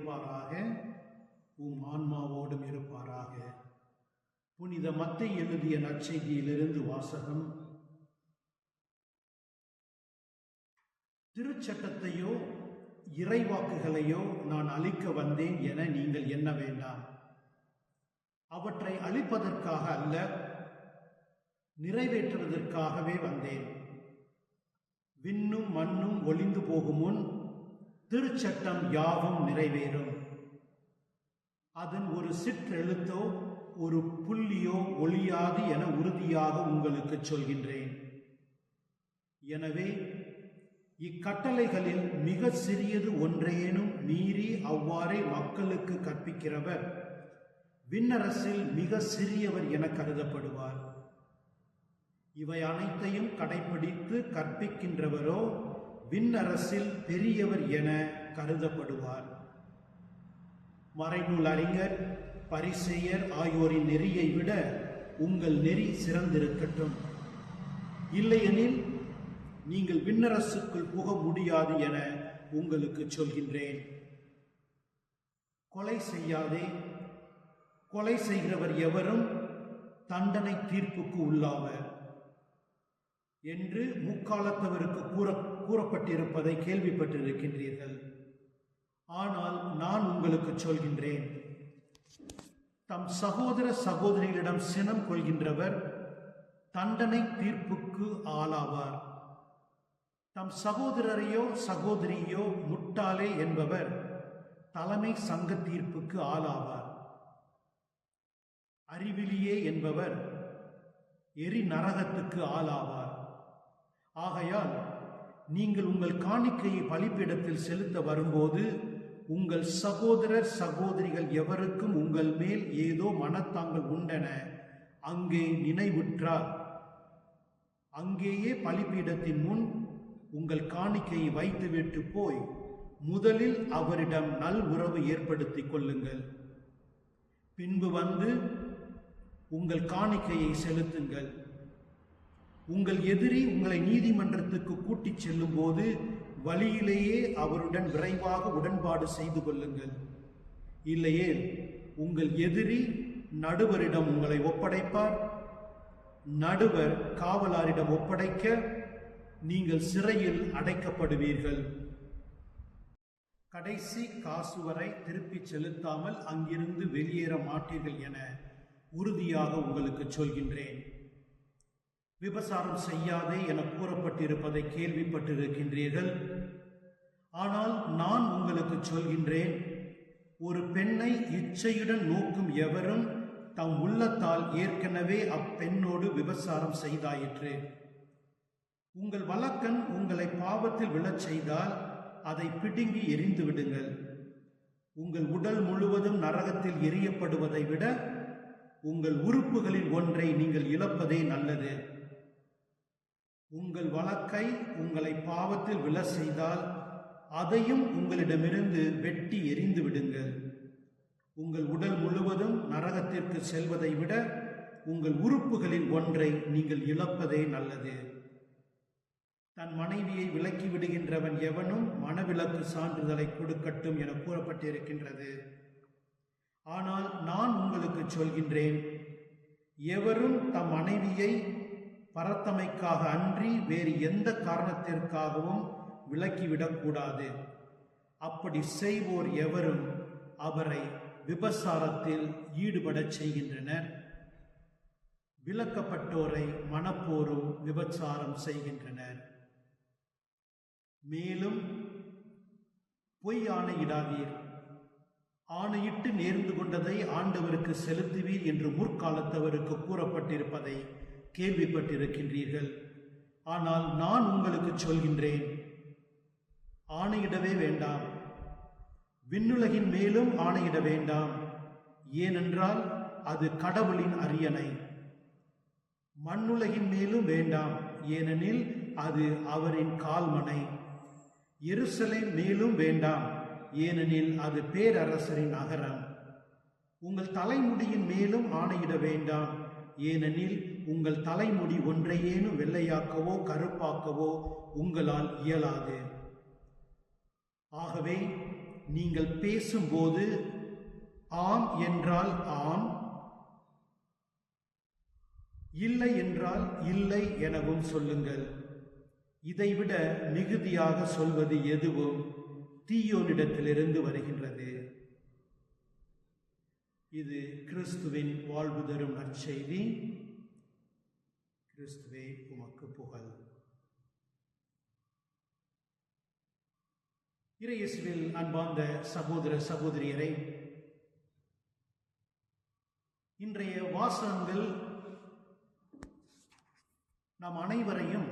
இருப்பாராக? உம் ஆன்மாவோடும் இருப்பாராக. புனித மத்தை எழுதிய நற்செய்தியிலிருந்து வாசகம். திருச்சட்டத்தையோ இறைவாக்குகளையோ நான் அழிக்க வந்தேன் என நீங்கள் எண்ண வேண்டாம். அவற்றை அழிப்பதற்காக அல்ல நிறைவேற்றுவதற்காகவே வந்தேன். விண்ணும் மண்ணும் ஒளிந்து போகும் முன் திருச்சட்டம் யாவும் நிறைவேறும். அதன் ஒரு சிற்றெழுத்தோ ஒரு புள்ளியோ ஒளியாது என உறுதியாக உங்களுக்கு சொல்கின்றேன். எனவே இக்கட்டளைகளில் மிக சிறியது ஒன்றேனும் மீறி அவ்வாறே மக்களுக்கு கற்பிக்கிறவர் விண்ணரசில் மிக சிறியவர் என கருதப்படுவார். இவை அனைத்தையும் கடைபிடித்து கற்பிக்கின்றவரோ விண்ணரசில் பெரியவர் என கருதப்படுவார். மறைநூல் அறிஞர் பரிசெயர் ஆகியோரின் நெறியை விட உங்கள் நெறி சிறந்திருக்கட்டும். இல்லையெனில் நீங்கள் விண்ணரசுக்குள் புக முடியாது என உங்களுக்கு சொல்கின்றேன். கொலை செய்யாதே. கொலை செய்கிறவர் எவரும் தண்டனை தீர்ப்புக்கு உள்ளாவர். என்று முக்காலத்தவருக்கு கூற கூறப்பட்டிருப்பதை கேள்விப்பட்டிருக்கின்றீர்கள். ஆனால் நான் உங்களுக்கு சொல்கின்றேன். தம் சகோதர சகோதரிகளிடம் சினம் கொள்கின்றவர் தண்டனை தீர்ப்புக்கு ஆளாவார். தம் சகோதரரையோ சகோதரியோ முட்டாளே என்பவர் தலைமை சங்க தீர்ப்புக்கு ஆளாவார். அறிவிலியே என்பவர் எரி நரகத்துக்கு ஆளாவார். ஆகையால் நீங்கள் உங்கள் காணிக்கையை பலிப்பீடத்தில் செலுத்த வரும்போது உங்கள் சகோதரர் சகோதரிகள் எவருக்கும் உங்கள் மேல் ஏதோ மனத்தாங்கள் உண்டென அங்கே நினைவுற்றார். அங்கேயே பலிப்பீடத்தின் முன் உங்கள் காணிக்கையை வைத்துவிட்டு போய் முதலில் அவரிடம் நல் உறவு ஏற்படுத்திக் கொள்ளுங்கள். பின்பு வந்து உங்கள் காணிக்கையை செலுத்துங்கள். உங்கள் எதிரி உங்களை நீதிமன்றத்துக்கு கூட்டிச் செல்லும்போது வழியிலேயே அவருடன் விரைவாக உடன்பாடு செய்து கொள்ளுங்கள். இல்லையே உங்கள் எதிரி நடுவரிடம் உங்களை ஒப்படைப்பார். நடுவர் காவலாரிடம் ஒப்படைக்க நீங்கள் சிறையில் அடைக்கப்படுவீர்கள். கடைசி காசு வரை திருப்பிச் செலுத்தாமல் அங்கிருந்து வெளியேற மாட்டீர்கள் என உறுதியாக உங்களுக்கு சொல்கின்றேன். விபசாரம் செய்யாதே என கூறப்பட்டிருப்பதை கேள்விப்பட்டிருக்கின்றீர்கள். ஆனால் நான் உங்களுக்கு சொல்கின்றேன் ஒரு பெண்ணை இச்சையுடன் நோக்கும் எவரும் தம் உள்ளத்தால் ஏற்கனவே அப்பெண்ணோடு விபசாரம் செய்தாயிற்று. உங்கள் வழக்கன் உங்களை பாவத்தில் விழச் செய்தால் அதை பிடுங்கி எரிந்து விடுங்கள். உங்கள் உடல் முழுவதும் நரகத்தில் எரியப்படுவதை விட உங்கள் உறுப்புகளில் ஒன்றை நீங்கள் இழப்பதே நல்லது. உங்கள் வழக்கை உங்களை பாவத்தில் விழ செய்தால் அதையும் உங்களிடமிருந்து வெட்டி எரிந்து விடுங்கள். உங்கள் உடல் முழுவதும் நரகத்திற்கு செல்வதை விட உங்கள் உறுப்புகளில் ஒன்றை நீங்கள் இழப்பதே நல்லது. தன் மனைவியை விலக்கி விடுகின்றவன் எவனும் மனவிலக்கு சான்றிதழை கொடுக்கட்டும் என கூறப்பட்டிருக்கின்றது. ஆனால் நான் உங்களுக்கு சொல்கின்றேன் எவரும் தம் மனைவியை பரத்தமைக்காக அன்றி வேறு எந்த காரணத்திற்காகவும் விலக்கிவிடக்கூடாது. அப்படி செய்வோர் எவரும் அவரை விபசாரத்தில் ஈடுபடச் செய்கின்றனர். விலக்கப்பட்டோரை மனப்போரும் விபச்சாரம் செய்கின்றனர். மேலும் பொய் ஆணையிடாதீர். ஆணையிட்டு நேர்ந்து கொண்டதை ஆண்டவருக்கு செலுத்துவீர் என்று முற்காலத்தவருக்கு கூறப்பட்டிருப்பதை கேள்விப்பட்டிருக்கின்றீர்கள். ஆனால் நான் உங்களுக்கு சொல்கின்றேன். ஆணையிடவே வேண்டாம். விண்ணுலகின் மேலும் ஆணையிட வேண்டாம். ஏனென்றால் அது கடவுளின் அரியணை. மண்ணுலகின் மேலும் வேண்டாம். ஏனெனில் அது அவரின் கால்மனை. எருசலை மேலும் வேண்டாம். ஏனெனில் அது பேரரசரின் அகரம் உங்கள் தலைமுடியின் மேலும் ஆணையிட வேண்டாம். ஏனெனில் உங்கள் தலைமுடி ஒன்றையேனும் வெள்ளையாக்கவோ கருப்பாக்கவோ உங்களால் இயலாது. ஆகவே நீங்கள் பேசும்போது ஆம் என்றால் ஆம் இல்லை என்றால் இல்லை எனவும் சொல்லுங்கள். இதைவிட மிகுதியாக சொல்வது எதுவும் தீயோனிடத்திலிருந்து வருகின்றது. இது கிறிஸ்துவின் வாழ்வு தரும் நற்செய்தி. கிறிஸ்துவே உமக்கு புகழ். இறையேசுவில் அன்பார்ந்த சகோதர சகோதரியரை இன்றைய வாசகங்கள் நாம் அனைவரையும்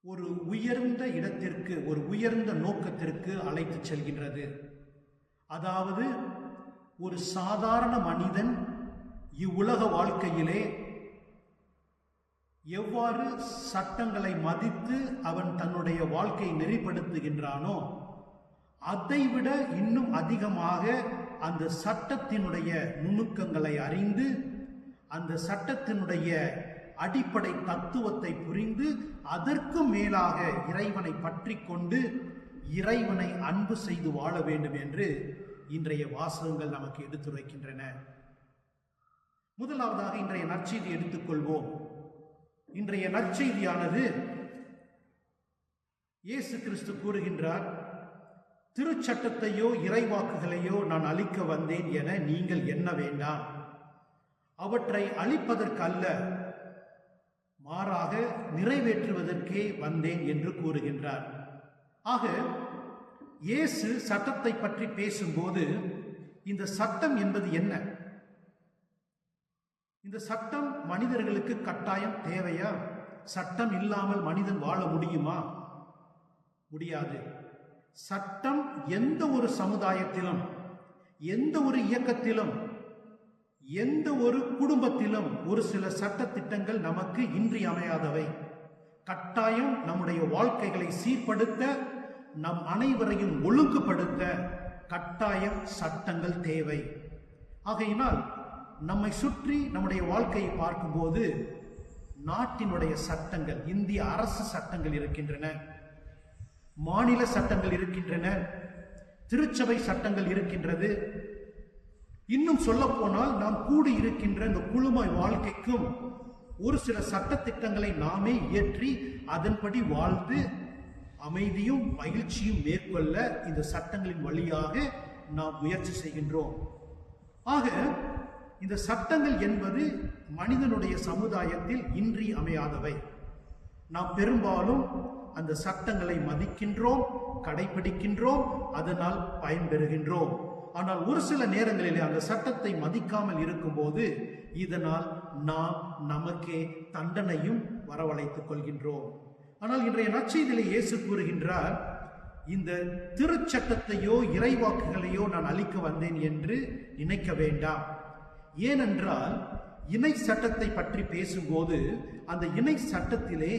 ஒரு உயர்ந்த இடத்திற்கு ஒரு உயர்ந்த நோக்கத்திற்கு அழைத்துச் செல்கின்றது. அதாவது ஒரு சாதாரண மனிதன் இவ்வுலக வாழ்க்கையிலே எவ்வாறு சட்டங்களை மதித்து அவன் தன்னுடைய வாழ்க்கையை நெறிப்படுத்துகின்றானோ அதைவிட இன்னும் அதிகமாக அந்த சட்டத்தினுடைய நுணுக்கங்களை அறிந்து அந்த சட்டத்தினுடைய அடிப்படை தத்துவத்தை புரிந்து அதற்கு மேலாக இறைவனை பற்றி கொண்டு இறைவனை அன்பு செய்து வாழ வேண்டும் என்று இன்றைய வாசகங்கள் நமக்கு எடுத்துரைக்கின்றன முதலாவதாக இன்றைய நற்செய்தி எடுத்துக்கொள்வோம். இன்றைய நற்செய்தியானது இயேசு கிறிஸ்து கூறுகின்றார் திருச்சட்டத்தையோ இறைவாக்குகளையோ நான் அழிக்க வந்தேன் என நீங்கள் எண்ண வேண்டாம். அவற்றை அழிப்பதற்கு அல்ல மாறாக நிறைவேற்றுவதற்கே வந்தேன் என்று கூறுகின்றார். ஆக இயேசு சத்தத்தை பற்றி பேசும்போது இந்த சட்டம் என்பது என்ன? இந்த சட்டம் மனிதர்களுக்கு கட்டாயம் தேவையா? சட்டம் இல்லாமல் மனிதன் வாழ முடியுமா? முடியாது. சட்டம் எந்த ஒரு சமுதாயத்திலும் எந்த ஒரு இயக்கத்திலும் எந்த ஒரு குடும்பத்திலும் ஒரு சில சட்ட திட்டங்கள் நமக்கு இன்றியமையாதவை கட்டாயம் நம்முடைய வாழ்க்கைகளை சீர்படுத்த நம் அனைவரையும் ஒழுங்குபடுத்த கட்டாயம் சட்டங்கள் தேவை. ஆகையினால் நம்மை சுற்றி நம்முடைய வாழ்க்கையை பார்க்கும்போது நாட்டினுடைய சட்டங்கள் இந்திய அரசு சட்டங்கள் இருக்கின்றன மாநில சட்டங்கள் இருக்கின்றன திருச்சபை சட்டங்கள் இருக்கின்றது. இன்னும் சொல்ல போனால் நாம் கூடி இருக்கின்ற இந்த குழுமாய் வாழ்க்கைக்கும் ஒரு சில சட்ட திட்டங்களை நாமே இயற்றி அதன்படி வாழ்ந்து அமைதியும் மகிழ்ச்சியும் மேற்கொள்ள இந்த சட்டங்களின் வழியாக நாம் முயற்சி செய்கின்றோம். ஆக இந்த சட்டங்கள் என்பது மனிதனுடைய சமுதாயத்தில் இன்றி அமையாதவை. நாம் பெரும்பாலும் அந்த சட்டங்களை மதிக்கின்றோம் கடைபிடிக்கின்றோம் அதனால் பயன்பெறுகின்றோம். ஆனால் ஒரு சில நேரங்களிலே அந்த சட்டத்தை மதிக்காமல் இருக்கும்போது இதனால் நாம் நமக்கே தண்டனையும் வரவழைத்துக் கொள்கின்றோம். ஆனால் இன்றைய நற்செய்தியிலே இயேசு கூறுகின்றார் இந்த திருச்சட்டத்தையோ இறைவாக்குகளையோ நான் அழிக்க வந்தேன் என்று நினைக்க வேண்டாம். ஏனென்றால் இணை சட்டத்தை பற்றி பேசும்போது அந்த இணை சட்டத்திலே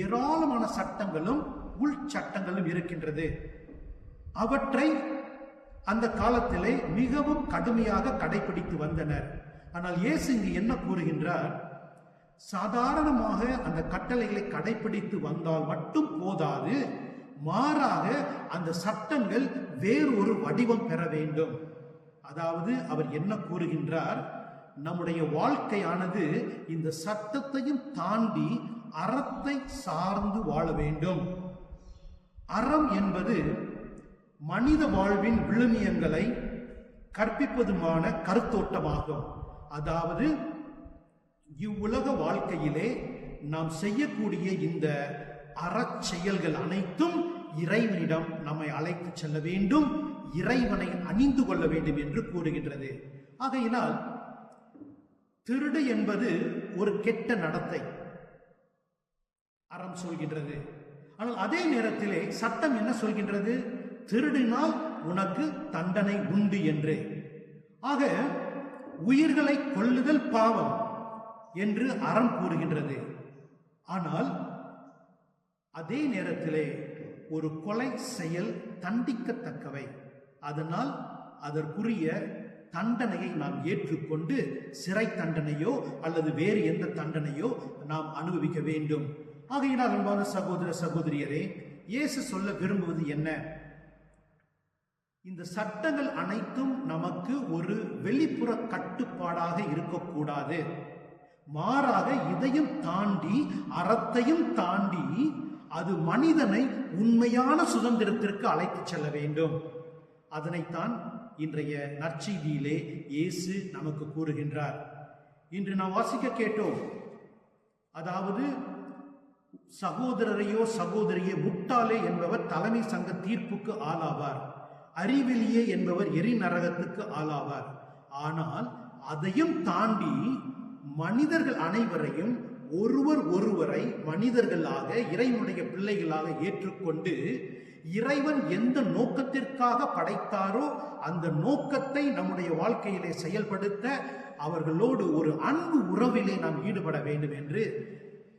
ஏராளமான சட்டங்களும் உள் சட்டங்களும் இருக்கின்றது. அவற்றை அந்த காலத்திலே மிகவும் கடுமையாக கடைபிடித்து வந்தனர். ஆனால் இயேசு இங்கு என்ன கூறுகின்றார்? சாதாரணமாக அந்த கட்டளைகளை கடைபிடித்து வந்தால் மட்டும் போதாது. மாறாக அந்த சட்டங்கள் வேறு ஒரு வடிவம் பெற வேண்டும். அதாவது அவர் என்ன கூறுகின்றார்? நம்முடைய வாழ்க்கையானது இந்த சட்டத்தையும் தாண்டி அறத்தை சார்ந்து வாழ வேண்டும். அறம் என்பது மனித வாழ்வின் விழுமியங்களை கற்பிப்பதுமான கருத்தோட்டமாகும். அதாவது இவ்வுலக வாழ்க்கையிலே நாம் செய்யக்கூடிய இந்த அறச்செயல்கள் அனைத்தும் இறைவனிடம் நம்மை அழைத்து செல்ல வேண்டும் இறைவனை அணிந்து கொள்ள வேண்டும் என்று கூறுகின்றது. ஆகையினால் திருடு என்பது ஒரு கெட்ட நடத்தை அறம் சொல்கின்றது. ஆனால் அதே நேரத்திலே சட்டம் என்ன சொல்கின்றது? திருடினால் உனக்கு தண்டனை உண்டு என்று. ஆக உயிர்களை கொள்ளுதல் பாவம். என்று அறம் கூறுகின்றது. ஆனால் அதே நேரத்திலே ஒரு கொலை செயல் தண்டிக்கத்தக்கவை. அதனால் அதற்குரிய தண்டனையை நாம் ஏற்றுக்கொண்டு சிறை தண்டனையோ அல்லது வேறு எந்த தண்டனையோ நாம் அனுபவிக்க வேண்டும். ஆகையினால் அன்பான சகோதர சகோதரியரே இயேசு சொல்ல விரும்புவது என்ன? இந்த சட்டங்கள் அனைத்தும் நமக்கு ஒரு வெளிப்புற கட்டுப்பாடாக இருக்கக்கூடாது. மாறாக இதையும் தாண்டி அறத்தையும் தாண்டி அது மனிதனை உண்மையான சுதந்திரத்திற்கு அழைத்துச் செல்ல வேண்டும். அதனைத்தான் இன்றைய நற்செய்தியிலே இயேசு நமக்கு கூறுகின்றார். இன்று நாம் வாசிக்க கேட்டோம் அதாவது சகோதரரையோ சகோதரியோ முட்டாளே என்பவர் தலைமை சங்க தீர்ப்புக்கு ஆளாவார். அறிவெளியே என்பவர் எரிநரகத்துக்கு ஆளாவார். ஆனால் அதையும் தாண்டி மனிதர்கள் அனைவரையும் ஒருவர் ஒருவரை மனிதர்களாக இறைவனுடைய பிள்ளைகளாக ஏற்றுக்கொண்டு இறைவன் எந்த நோக்கத்திற்காக படைத்தாரோ அந்த நோக்கத்தை நம்முடைய வாழ்க்கையிலே செயல்படுத்த அவர்களோடு ஒரு அன்பு உறவிலே நாம் ஈடுபட வேண்டும் என்று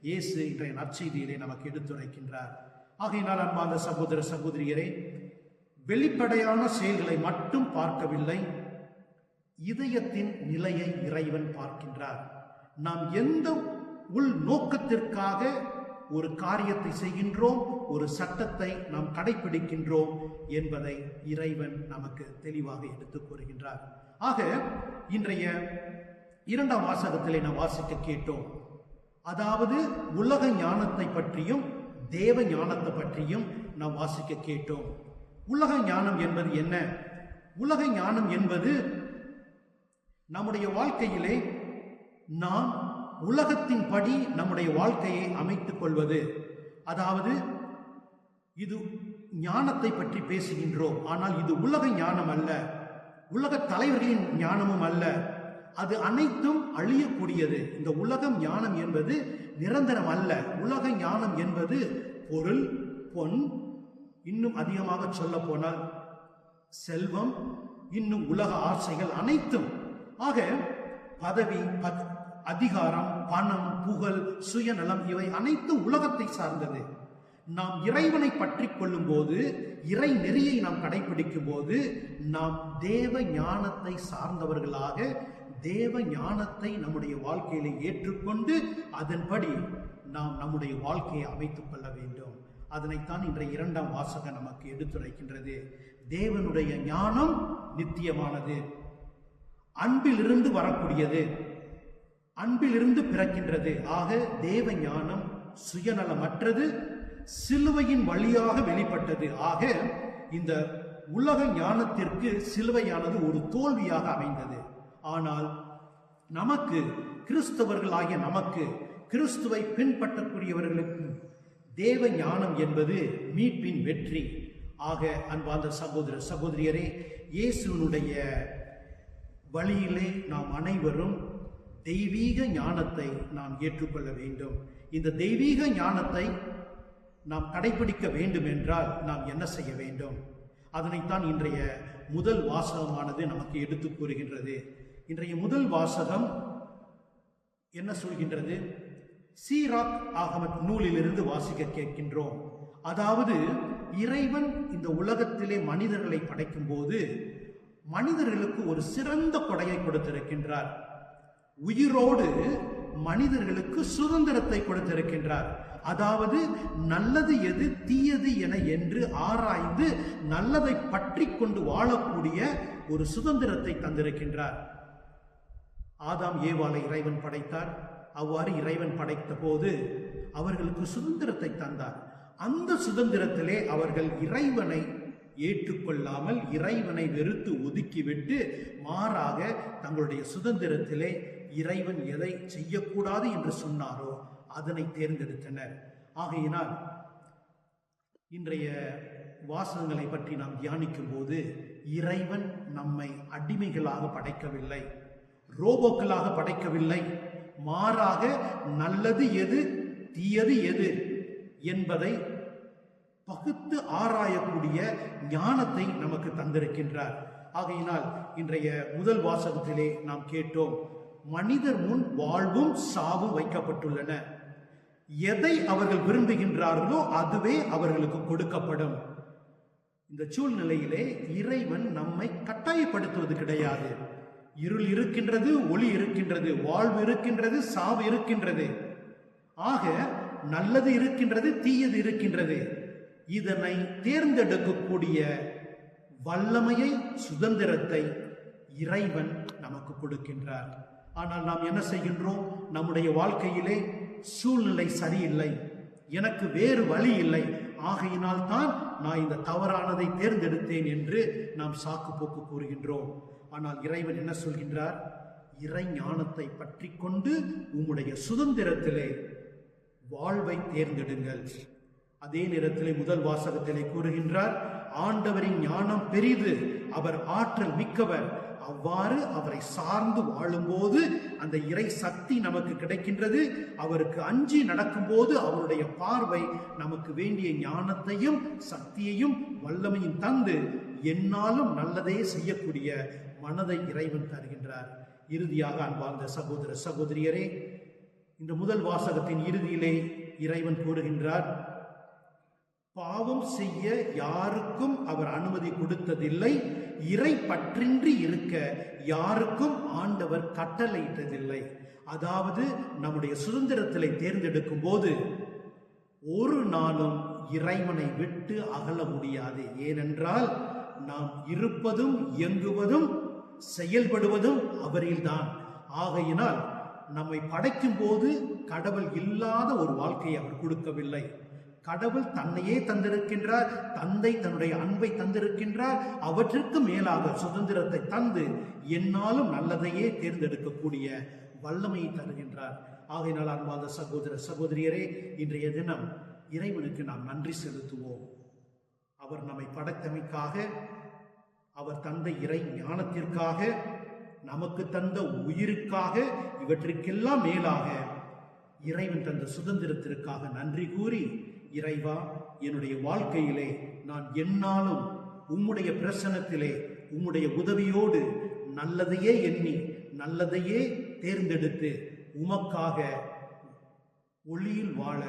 இயேசு இன்றைய நற்செய்தியிலே நமக்கு எடுத்துரைக்கின்றார். ஆகையினால் அன்பார்ந்த சகோதர சகோதரியரே வெளிப்படையான செயல்களை மட்டும் பார்க்கவில்லை இதயத்தின் நிலையை இறைவன் பார்க்கின்றார். நாம் எந்த உள் நோக்கத்திற்காக ஒரு காரியத்தை செய்கின்றோம் ஒரு சட்டத்தை நாம் கடைபிடிக்கின்றோம் என்பதை இறைவன் நமக்கு தெளிவாக எடுத்துக் கூறுகின்றார். ஆக இன்றைய இரண்டாம் வாசகத்திலே நாம் வாசிக்க கேட்டோம். அதாவது உலக ஞானத்தை பற்றியும் தேவ ஞானத்தை பற்றியும் நாம் வாசிக்க கேட்டோம். உலக ஞானம் என்பது என்ன? உலக ஞானம் என்பது நம்முடைய வாழ்க்கையிலே நாம் உலகத்தின் படி நம்முடைய வாழ்க்கையை அமைத்துக் கொள்வது. அதாவது இது ஞானத்தை பற்றி பேசுகின்றோம். ஆனால் இது உலக ஞானம் அல்ல. உலக தலைவர்களின் ஞானமும் அல்ல. அது அனைத்தும் அழியக்கூடியது. இந்த உலகம் ஞானம் என்பது நிரந்தரம் அல்ல. உலக ஞானம் என்பது பொருள் பொன். இன்னும் அதிகமாக சொல்ல போனால் செல்வம். இன்னும் உலக ஆசைகள் அனைத்தும். ஆக பதவி பத்- அதிகாரம் பணம் புகழ் சுயநலம் இவை அனைத்தும் உலகத்தை சார்ந்தது. நாம் இறைவனை பற்றி கொள்ளும் போது இறை நெறியை நாம் கடைபிடிக்கும் போது நாம் தேவ ஞானத்தை சார்ந்தவர்களாக தேவ ஞானத்தை நம்முடைய வாழ்க்கையில ஏற்றுக்கொண்டு அதன்படி நாம் நம்முடைய வாழ்க்கையை அமைத்துக் கொள்ள வேண்டும். அதனைத்தான் இன்றைய இரண்டாம் வாசகம் நமக்கு எடுத்துரைக்கின்றது. தேவனுடைய ஞானம் நித்தியமானது. அன்பிலிருந்து வரக்கூடியது. அன்பிலிருந்து பிறக்கின்றது. ஆக தேவ ஞானம் சுயநலமற்றது சிலுவையின் வழியாக வெளிப்பட்டது. ஆக இந்த உலக ஞானத்திற்கு சிலுவையானது ஒரு தோல்வியாக அமைந்தது. ஆனால் நமக்கு கிறிஸ்தவர்களாகிய நமக்கு கிறிஸ்துவை பின்பற்றக்கூடியவர்களுக்கு தேவ ஞானம் என்பது மீட்பின் வெற்றி. ஆக அன்பார்ந்த சகோதர சகோதரியரே இயேசுனுடைய வழியிலே நாம் அனைவரும் தெய்வீக ஞானத்தை நாம் ஏற்றுக்கொள்ள வேண்டும். இந்த தெய்வீக ஞானத்தை நாம் கடைபிடிக்க வேண்டும் என்றால் நாம் என்ன செய்ய வேண்டும்? அதனைத்தான் இன்றைய முதல் வாசகமானது நமக்கு எடுத்து கூறுகின்றது. இன்றைய முதல் வாசகம் என்ன சொல்கின்றது? சீராக் ஆகமத் நூலிலிருந்து வாசிக்க கேட்கின்றோம். அதாவது இறைவன் இந்த உலகத்திலே மனிதர்களை படைக்கும் போது மனிதர்களுக்கு ஒரு சிறந்த கொடையை கொடுத்திருக்கின்றார். உயிரோடு மனிதர்களுக்கு சுதந்திரத்தை கொடுத்திருக்கின்றார். அதாவது நல்லது எது தீயது என என்று ஆராய்ந்து நல்லதை பற்றி கொண்டு வாழக்கூடிய ஒரு சுதந்திரத்தை தந்திருக்கின்றார். ஆதாம் ஏவாளை இறைவன் படைத்தார். அவ்வாறு இறைவன் படைத்த போது அவர்களுக்கு சுதந்திரத்தை தந்தார். அந்த சுதந்திரத்திலே அவர்கள் இறைவனை ஏற்றுக்கொள்ளாமல் இறைவனை வெறுத்து ஒதுக்கிவிட்டு மாறாக தங்களுடைய சுதந்திரத்திலே இறைவன் எதை செய்யக்கூடாது என்று சொன்னாரோ அதனை தேர்ந்தெடுத்தனர். ஆகையினால் இன்றைய வாசகங்களை பற்றி நாம் தியானிக்கும் போது இறைவன் நம்மை அடிமைகளாக படைக்கவில்லை ரோபோக்களாக படைக்கவில்லை மாறாக நல்லது எது தீயது எது என்பதை பகுத்து ஆராயக்கூடிய ஞானத்தை நமக்கு தந்திருக்கின்றார். ஆகையினால் இன்றைய முதல் வாசகத்திலே நாம் கேட்டோம் மனிதர் முன் வாழ்வும் சாவும் வைக்கப்பட்டுள்ளன. எதை அவர்கள் விரும்புகின்றார்களோ அதுவே அவர்களுக்கு கொடுக்கப்படும். இந்த சூழ்நிலையிலே இறைவன் நம்மை கட்டாயப்படுத்துவது கிடையாது. இருள் இருக்கின்றது ஒளி இருக்கின்றது வாழ்வு இருக்கின்றது சாவு இருக்கின்றது. ஆக நல்லது இருக்கின்றது தீயது இருக்கின்றது. இதனை தேர்ந்தெடுக்கக்கூடிய வல்லமையை சுதந்திரத்தை இறைவன் நமக்கு கொடுக்கின்றார். ஆனால் நாம் என்ன செய்கின்றோம்? நம்முடைய வாழ்க்கையிலே சூழ்நிலை சரியில்லை. எனக்கு வேறு வழி இல்லை. ஆகையினால் தான் நான் இந்த தவறானதை தேர்ந்தெடுத்தேன் என்று நாம் சாக்கு போக்கு கூறுகின்றோம். ஆனால் இறைவன் என்ன சொல்கின்றார்? இறை ஞானத்தை பற்றி கொண்டு உம்முடைய சுதந்திரத்திலே வாழ்வை தேர்ந்தெடுங்கள். அதே நேரத்திலே முதல் வாசகத்திலே கூறுகின்றார் ஆண்டவரின் ஞானம் பெரிது அவர் ஆற்றல் மிக்கவர். அவ்வாறு அவரை சார்ந்து வாழும்போது அந்த இறை சக்தி நமக்கு கிடைக்கின்றது. அவருக்கு அஞ்சி நடக்கும்போது அவருடைய பார்வை நமக்கு வேண்டிய ஞானத்தையும் சக்தியையும் வல்லமையும் தந்து என்னாலும் நல்லதே செய்யக்கூடிய மனதை இறைவன் தருகின்றார். இறுதியாக அன்பார்ந்த சகோதர சகோதரியரே இந்த முதல் வாசகத்தின் இறுதியிலே இறைவன் கூறுகின்றார் பாவம் செய்ய யாருக்கும் அவர் அனுமதி கொடுத்ததில்லை. இறை பற்றின்றி இருக்க யாருக்கும் ஆண்டவர் கட்டளையிட்டதில்லை. அதாவது நம்முடைய சுதந்திரத்திலே தேர்ந்தெடுக்கும் போது ஒரு நாளும் இறைவனை விட்டு அகல முடியாது. ஏனென்றால் நாம் இருப்பதும் இயங்குவதும் செயல்படுவதும் அவரில்தான். ஆகையினால் நம்மை படைக்கும் போது கடவுள் இல்லாத ஒரு வாழ்க்கையை அவர் கொடுக்கவில்லை. கடவுள் தன்னையே தந்திருக்கின்றார் தந்தை தன்னுடைய அன்பை தந்திருக்கின்றார் அவற்றிற்கு மேலாக சுதந்திரத்தை தந்து என்னாலும் நல்லதையே தேர்ந்தெடுக்கக்கூடிய வல்லமையை தருகின்றார். ஆகையினால் அன்பாத சகோதர சகோதரியரே இன்றைய தினம் இறைவனுக்கு நாம் நன்றி செலுத்துவோம். அவர் நம்மை படைத்தமைக்காக அவர் தந்த இறை ஞானத்திற்காக நமக்கு தந்த உயிருக்காக இவற்றிற்கெல்லாம் மேலாக இறைவன் தந்த சுதந்திரத்திற்காக நன்றி கூறி இறைவா என்னுடைய வாழ்க்கையிலே நான் என்னாலும் உம்முடைய பிரசனத்திலே உம்முடைய உதவியோடு நல்லதையே எண்ணி நல்லதையே தேர்ந்தெடுத்து உமக்காக ஒளியில் வாழ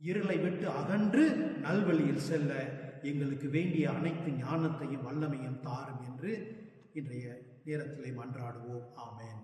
இருளை விட்டு அகன்று நல்வழியில் செல்ல எங்களுக்கு வேண்டிய அனைத்து ஞானத்தையும் வல்லமையும் தாரும் என்று இன்றைய நேரத்திலே மன்றாடுவோம். ஆமேன்.